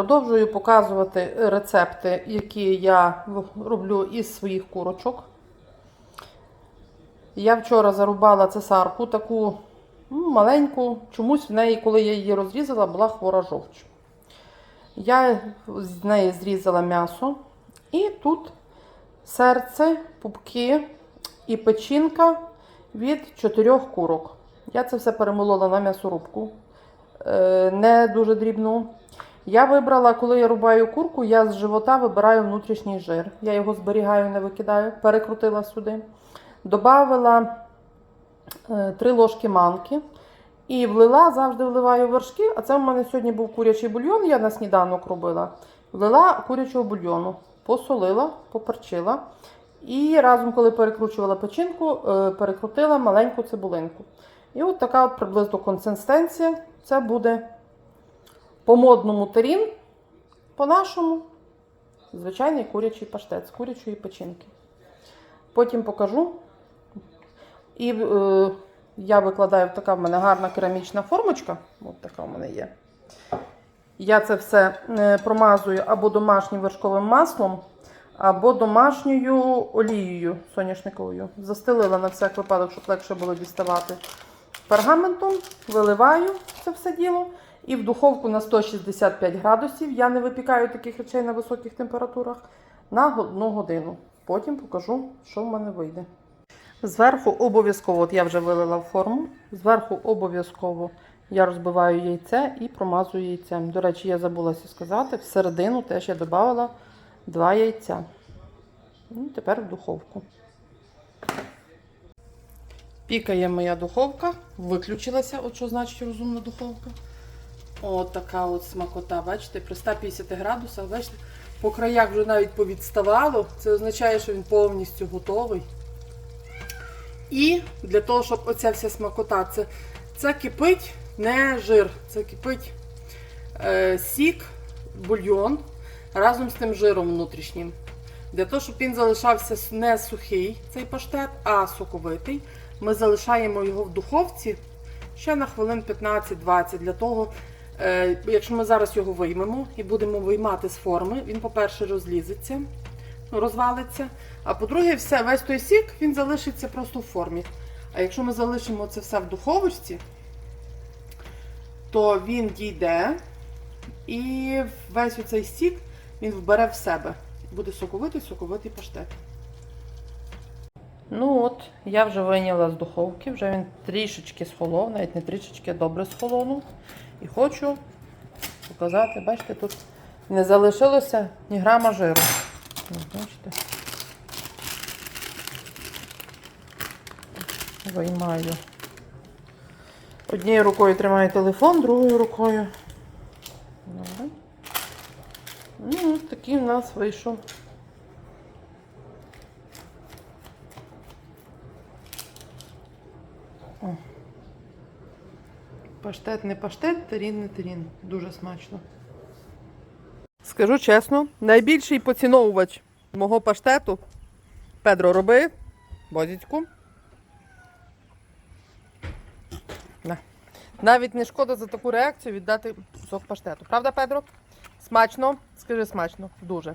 Продовжую показувати рецепти, які я роблю із своїх курочок. Я вчора зарубала цесарку, таку ну, маленьку, чомусь в неї, коли я її розрізала, була хвора жовч. Я з неї зрізала м'ясо. І тут серце, пупки і печінка від чотирьох курок. Я це все перемолола на м'ясорубку, е, не дуже дрібну. Я вибрала, коли я рубаю курку, я з живота вибираю внутрішній жир. Я його зберігаю, не викидаю, перекрутила сюди. Добавила е, 3 ложки манки і влила, завжди вливаю вершки. А це в мене сьогодні був курячий бульйон, я на сніданок робила. Влила курячого бульйону, посолила, поперчила. І разом, коли перекручувала печінку, е, перекрутила маленьку цибулинку. І от така от приблизно консистенція. Це буде по модному тарін, по-нашому звичайний курячий паштет з курячої печінки. Потім покажу. І е, я викладаю така в мене гарна керамічна формочка. От така в мене є. Я це все е, промазую або домашнім вершковим маслом, або домашньою олією соняшниковою. Застелила на всяк випадок, щоб легше було діставати пергаментом, виливаю це все діло. І в духовку на 165 градусів. Я не випікаю таких речей на високих температурах на одну годину. Потім покажу, що в мене вийде. Зверху обов'язково, от я вже вилила в форму, зверху обов'язково я розбиваю яйце і промазую яйцем. До речі, я забулася сказати, всередину теж я додавала два яйця. Ну, тепер в духовку. Пікає моя духовка, виключилася, от що значить розумна духовка. От от смакота, бачите, при 150 градусах, бачите, по краях вже навіть повідставало. Це означає, що він повністю готовий. І для того, щоб оця вся смакота, це, це кипить не жир, це кипить е, сік, бульйон разом з тим жиром внутрішнім. Для того, щоб він залишався не сухий, цей паштет, а соковитий, ми залишаємо його в духовці ще на хвилин 15-20. Для того, якщо ми зараз його виймемо і будемо виймати з форми, він, по-перше, розлізеться, ну, розвалиться. А по-друге, весь той сік він залишиться просто в формі. А якщо ми залишимо це все в духовочці, то він дійде і весь оцей сік він вбере в себе. Буде соковитий, соковитий паштет. Ну от, я вже вийняла з духовки, вже він трішечки схолов, навіть не трішечки, а добре схолонув. І хочу показати, бачите, тут не залишилося ні грама жиру. Бачите? Виймаю. Однією рукою тримаю телефон, другою рукою. Добре. Ну, ось такий у нас вийшов. О. Паштет не паштет, терін не терін. Дуже смачно. Скажу чесно, найбільший поціновувач мого паштету. Педро, роби. Бозічку. Навіть не шкода за таку реакцію віддати кусок паштету. Правда, Педро? Смачно? Скажи смачно. Дуже.